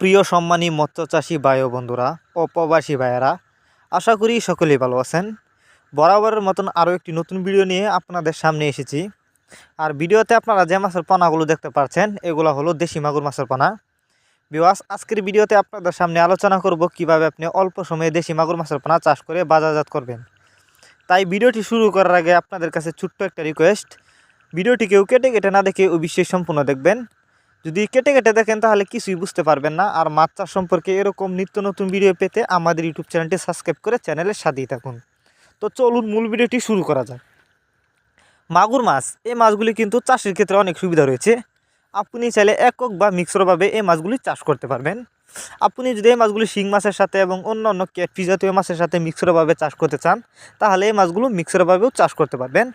প্রিয় সম্মানী মৎস্যচাষী ও বন্ধুরা ও প্রবাসী ভাইয়েরা, আশা করি সকলেই ভালো আছেন। বরাবরের মতন আরও একটি নতুন ভিডিও নিয়ে আপনাদের সামনে এসেছি। আর ভিডিওতে আপনারা যে মাছের পানাগুলো দেখতে পাচ্ছেন এগুলো হলো দেশি মাগুর মাছের পানা। বিওয়াস আজকের ভিডিওতে আপনাদের সামনে আলোচনা করব কীভাবে আপনি অল্প সময়ে দেশি মাগুর মাছের পানা চাষ করে বাজারজাত করবেন। তাই ভিডিওটি শুরু করার আগে আপনাদের কাছে ছোট্ট একটা রিকোয়েস্ট ভিডিওটি কেউ কেটে কেটে না দেখে অবশ্যই সম্পূর্ণ দেখবেন। যদি কেটে কেটে দেখেন, তাহলে কিছুই বুঝতে পারবেন না। আর মাছ চাষ সম্পর্কে এরকম নিত্য নতুন ভিডিও পেতে আমাদের ইউটিউব চ্যানেলটি সাবস্ক্রাইব করে চ্যানেলে সাথেই থাকুন। তো চলুন, মূল ভিডিওটি শুরু করা যাক। মাগুর মাছ, এই মাছগুলি কিন্তু চাষের ক্ষেত্রে অনেক সুবিধা রয়েছে। আপনি চাইলে একক বা মিক্সরভাবে এই মাছগুলি চাষ করতে পারবেন। আপনি যদি এই মাছগুলি শিং মাছের সাথে এবং অন্য অন্য ক্যাটফি জাতীয় মাছের সাথে মিক্সরভাবে চাষ করতে চান, তাহলে এই মাছগুলো মিক্সরভাবেও চাষ করতে পারবেন।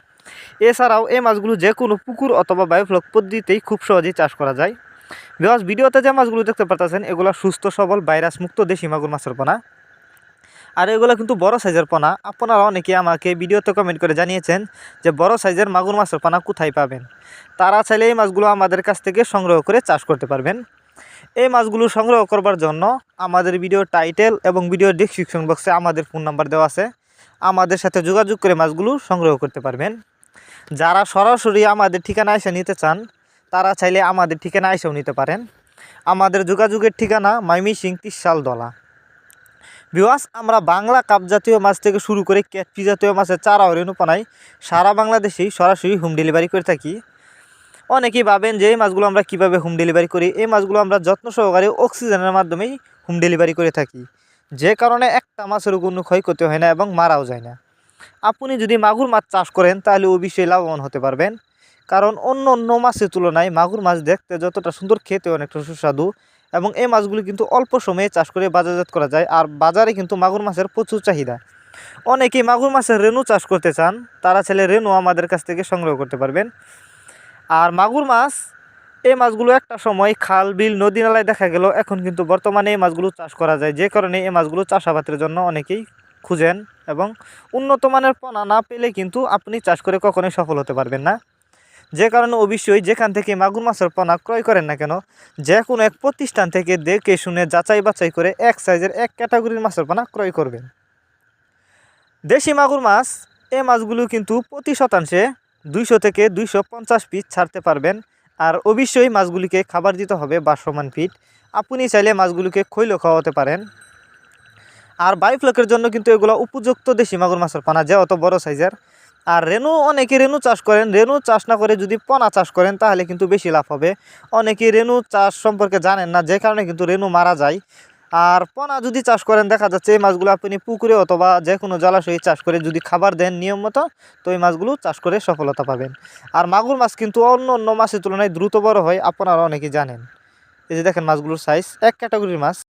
এছাড়াও এই মাছগুলো যে কোনো পুকুর অথবা বায়োফ্লক পদ্ধতিতেই খুব সহজেই চাষ করা যায়। বিকজ ভিডিওতে যে মাছগুলো দেখতে পাচ্ছেন এগুলো সুস্থ, সবল, ভাইরাস মুক্ত দেশি মাগুর মাছের পোনা। আর এগুলো কিন্তু বড় সাইজের পোনা। আপনারা অনেকে আমাকে ভিডিওতে কমেন্ট করে জানিয়েছেন যে বড় সাইজের মাগুর মাছের পোনা কোথায় পাবেন। তারা চাইলে এই মাছগুলো আমাদের কাছ থেকে সংগ্রহ করে চাষ করতে পারবেন। এই মাছগুলো সংগ্রহ করবার জন্য আমাদের ভিডিও টাইটেল এবং ভিডিও ডিসক্রিপশন বক্সে আমাদের ফোন নাম্বার দেওয়া আছে। আমাদের সাথে যোগাযোগ করে মাছগুলো সংগ্রহ করতে পারবেন। যারা সরাসরি আমাদের ঠিকানা এসে নিতে চান, তারা চাইলে আমাদের ঠিকানা এসেও নিতে পারেন। আমাদের যোগাযোগের ঠিকানা মাইমিসিং তিসাল দলা। বিওয়াস আমরা বাংলা কাপ জাতীয় মাছ থেকে শুরু করে ক্যাটফি জাতীয় মাছের চারা রেণুপানাই সারা বাংলাদেশেই সরাসরি হোম ডেলিভারি করে থাকি। অনেকেই ভাবেন যে এই মাছগুলো আমরা কীভাবে হোম ডেলিভারি করি, এই মাছগুলো আমরা যত্ন সহকারে অক্সিজেনের মাধ্যমেই হোম ডেলিভারি করে থাকি। যে কারণে একটা মাছের কোনো ক্ষয়ক্ষতি হয় না এবং মারাও যায় না। আপনি যদি মাগুর মাছ চাষ করেন, তাহলে অবশ্যই লাভবান হতে পারবেন। কারণ অন্য অন্য মাছের তুলনায় মাগুর মাছ দেখতে যতটা সুন্দর খেতে অনেকটা সুস্বাদু এবং এই মাছগুলি কিন্তু অল্প সময়ে চাষ করে বাজারজাত করা যায় আর বাজারে কিন্তু মাগুর মাছের প্রচুর চাহিদা। অনেকেই মাগুর মাছের রেণু চাষ করতে চান, তারা ছেলে রেণু আমাদের কাছ থেকে সংগ্রহ করতে পারবেন। আর মাগুর মাছ, এই মাছগুলো একটা সময় খাল, বিল, নদী নালায় দেখা গেল। এখন কিন্তু বর্তমানে এই মাছগুলো চাষ করা যায়। যে কারণে এই মাছগুলো চাষাবাদের জন্য অনেকেই খুঁজেন এবং উন্নত মানের পোনা না পেলে কিন্তু আপনি চাষ করে কখনোই সফল হতে পারবেন না। যে কারণে অবশ্যই যেখান থেকে মাগুর মাছের পোনা ক্রয় করেন না কেন, যে কোনো এক প্রতিষ্ঠান থেকে দেখে শুনে যাচাই বাছাই করে এক সাইজের এক ক্যাটাগরির মাছের পোনা ক্রয় করবেন। দেশি মাগুর মাছ, এই মাছগুলো কিন্তু প্রতি শতাংশে দুইশো থেকে দুইশো পঞ্চাশ পিস ছাড়তে পারবেন। আর অবশ্যই মাছগুলিকে খাবার দিতে হবে বাসমান ফিট আপনি চাইলে মাছগুলিকে খৈলো খাওয়াতে পারেন। আর বাইফ্লকের জন্য কিন্তু এগুলো উপযুক্ত দেশি মাগুর মাছের পানা, যে অত বড় সাইজের। আর রেনু অনেকে রেনু চাষ করেন। রেনু চাষ না করে যদি পনা চাষ করেন, তাহলে কিন্তু বেশি লাভ হবে। অনেকে রেনু চাষ সম্পর্কে জানেন না, যে কারণে কিন্তু রেনু মারা যায়। আর পোনা যদি চাষ করেন, দেখা যাচ্ছে এই মাছগুলো আপনি পুকুরে অথবা যে কোনো জলাশয়ে চাষ করে যদি খাবার দেন নিয়ম মতো, তো এই মাছগুলো চাষ করে সফলতা পাবেন। আর মাগুর মাছ কিন্তু অন্য অন্য মাছের তুলনায় দ্রুত বড় হয়, আপনারা অনেকেই জানেন। এই যে দেখেন মাছগুলোর সাইজ এক ক্যাটাগরির মাছ।